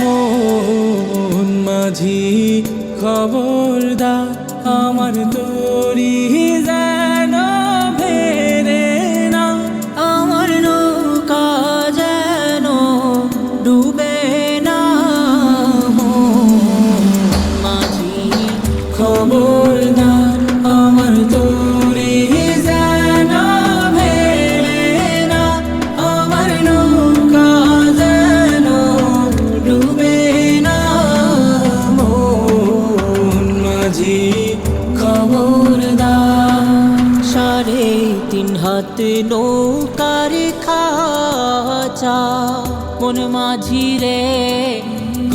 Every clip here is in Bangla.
মন মাঝি খবর দা আমার তরি যেন ফেরে না। আমার নৌকা যেন ডুবে না। মাঝি খবর মাঝি খবরদার সাড়ে তিন হাত নৌকার খাচা। মন মাঝি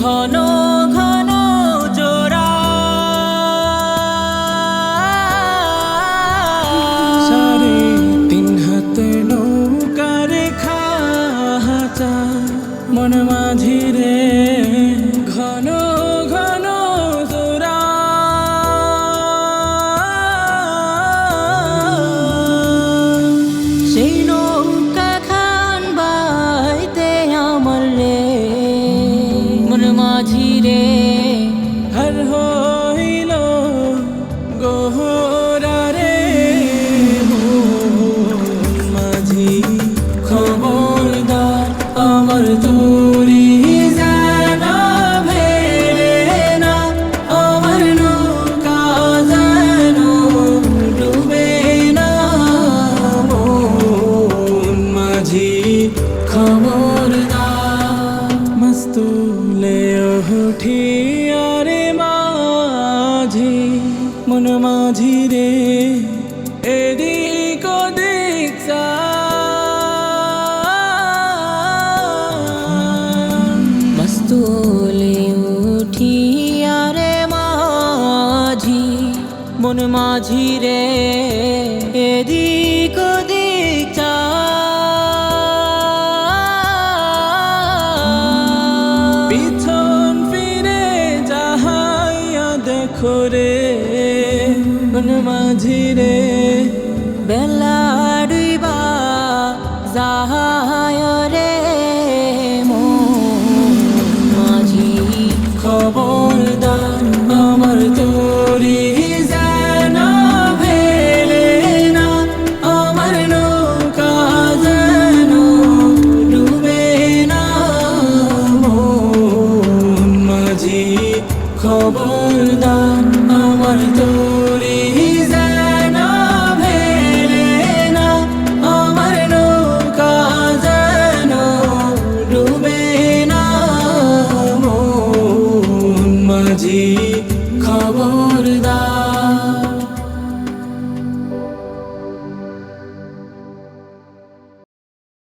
ঘন ঘন মন মাঝি রে। হর হইল গোহরা রে। মাঝি খবরদার আমার তোরি জানা ভেরে উঠি আরে মাঝি, মন মাঝি রে, এদিক ওদিক উঠি আরে মাঝি, মন মাঝি রে, এদিক দেখো মাঝিরে মন মাঝি